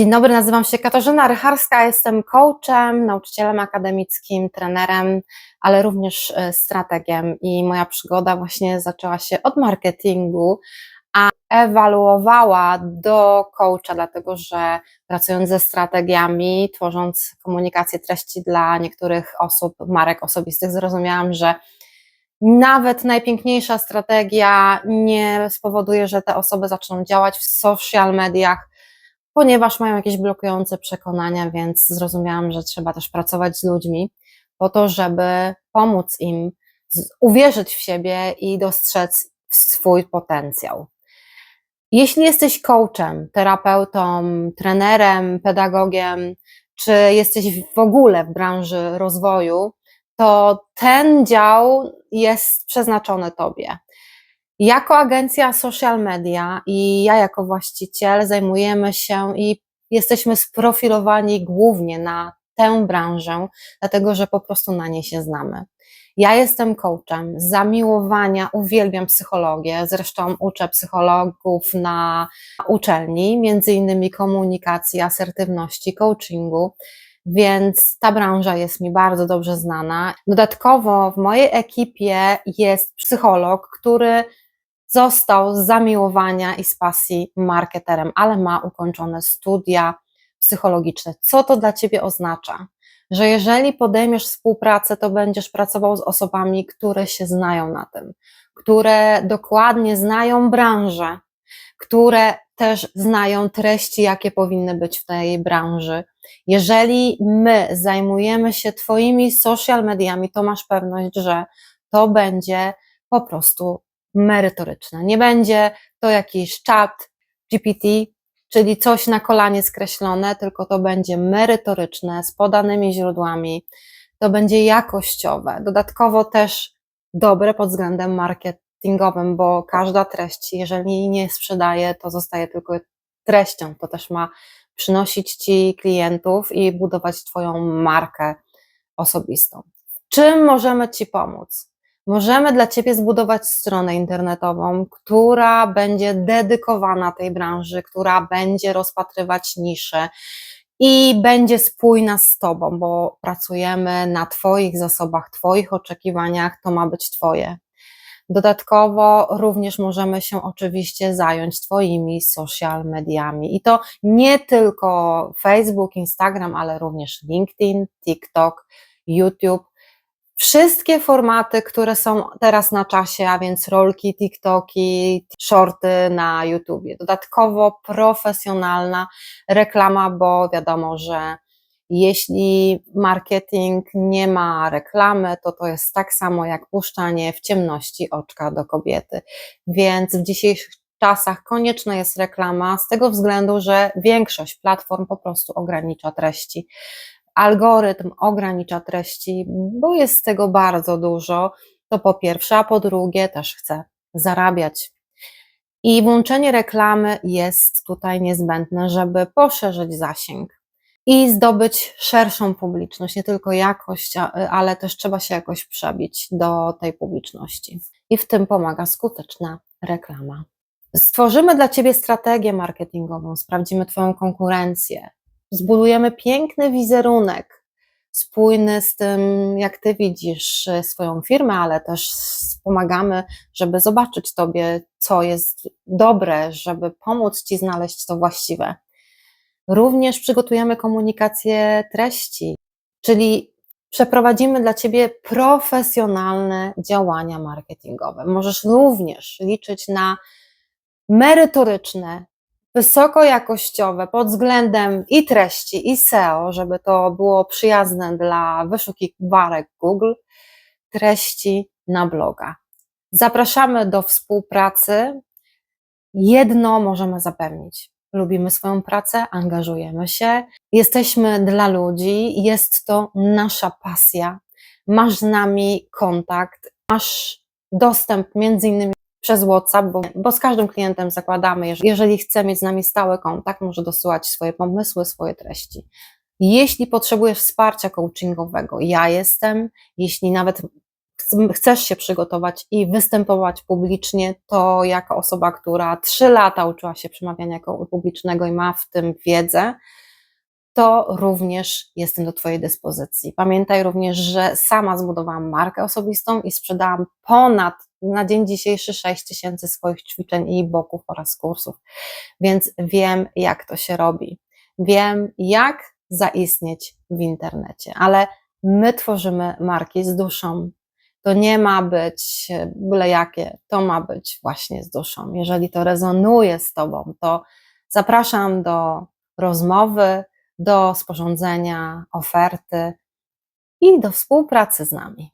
Dzień dobry, nazywam się Katarzyna Rycharska, jestem coachem, nauczycielem akademickim, trenerem, ale również e, strategiem. I moja przygoda właśnie zaczęła się od marketingu, a ewaluowała do coacha, dlatego że pracując ze strategiami, tworząc komunikację treści dla niektórych osób, marek osobistych, zrozumiałam, że nawet najpiękniejsza strategia nie spowoduje, że te osoby zaczną działać w social mediach, ponieważ mają jakieś blokujące przekonania, więc zrozumiałam, że trzeba też pracować z ludźmi po to, żeby pomóc im uwierzyć w siebie i dostrzec swój potencjał. Jeśli jesteś coachem, terapeutą, trenerem, pedagogiem, czy jesteś w ogóle w branży rozwoju, to ten dział jest przeznaczony Tobie. Jako agencja social media i ja jako właściciel zajmujemy się i jesteśmy sprofilowani głównie na tę branżę, dlatego że po prostu na niej się znamy. Ja jestem coachem z zamiłowania, uwielbiam psychologię, zresztą uczę psychologów na uczelni, między innymi komunikacji, asertywności, coachingu, więc ta branża jest mi bardzo dobrze znana. Dodatkowo w mojej ekipie jest psycholog, który został z zamiłowania i z pasji marketerem, ale ma ukończone studia psychologiczne. Co to dla Ciebie oznacza? Że jeżeli podejmiesz współpracę, to będziesz pracował z osobami, które się znają na tym, które dokładnie znają branżę, które też znają treści, jakie powinny być w tej branży. Jeżeli my zajmujemy się Twoimi social mediami, to masz pewność, że to będzie po prostu merytoryczne. Nie będzie to jakiś czat GPT, czyli coś na kolanie skreślone, tylko to będzie merytoryczne, z podanymi źródłami, to będzie jakościowe, dodatkowo też dobre pod względem marketingowym, bo każda treść, jeżeli nie sprzedaje, to zostaje tylko treścią, to też ma przynosić Ci klientów i budować Twoją markę osobistą. Czym możemy Ci pomóc? Możemy dla Ciebie zbudować stronę internetową, która będzie dedykowana tej branży, która będzie rozpatrywać nisze i będzie spójna z Tobą, bo pracujemy na Twoich zasobach, Twoich oczekiwaniach, to ma być Twoje. Dodatkowo również możemy się oczywiście zająć Twoimi social mediami i to nie tylko Facebook, Instagram, ale również LinkedIn, TikTok, YouTube wszystkie formaty, które są teraz na czasie, a więc rolki, TikToki, shorty na YouTubie. Dodatkowo profesjonalna reklama, bo wiadomo, że jeśli marketing nie ma reklamy, to to jest tak samo jak puszczanie w ciemności oczka do kobiety. Więc w dzisiejszych czasach konieczna jest reklama z tego względu, że większość platform po prostu ogranicza treści algorytm ogranicza treści, bo jest tego bardzo dużo, to po pierwsze, a po drugie też chce zarabiać. I włączenie reklamy jest tutaj niezbędne, żeby poszerzyć zasięg i zdobyć szerszą publiczność, nie tylko jakość, ale też trzeba się jakoś przebić do tej publiczności. I w tym pomaga skuteczna reklama. Stworzymy dla Ciebie strategię marketingową, sprawdzimy Twoją konkurencję, zbudujemy piękny wizerunek, spójny z tym, jak ty widzisz e, swoją firmę, ale też pomagamy, żeby zobaczyć tobie, co jest dobre, żeby pomóc ci znaleźć to właściwe. Również przygotujemy komunikację treści, czyli przeprowadzimy dla ciebie profesjonalne działania marketingowe. Możesz również liczyć na merytoryczne wysokojakościowe pod względem i treści, i SEO, żeby to było przyjazne dla wyszukiwarek Google, treści na bloga. Zapraszamy do współpracy. Jedno możemy zapewnić. Lubimy swoją pracę, angażujemy się, jesteśmy dla ludzi, jest to nasza pasja. Masz z nami kontakt, masz dostęp między innymi przez WhatsApp, bo, bo z każdym klientem zakładamy, że jeżeli chce mieć z nami stały kontakt, może dosyłać swoje pomysły, swoje treści. Jeśli potrzebujesz wsparcia coachingowego, ja jestem. Jeśli nawet ch- chcesz się przygotować i występować publicznie, to jako osoba, która trzy lata uczyła się przemawiania publicznego i ma w tym wiedzę, to również jestem do Twojej dyspozycji. Pamiętaj również, że sama zbudowałam markę osobistą i sprzedałam ponad na dzień dzisiejszy 6 tysięcy swoich ćwiczeń i e-booków oraz kursów, więc wiem, jak to się robi. Wiem, jak zaistnieć w internecie, ale my tworzymy marki z duszą. To nie ma być byle jakie, to ma być właśnie z duszą. Jeżeli to rezonuje z Tobą, to zapraszam do rozmowy, do sporządzenia oferty i do współpracy z nami.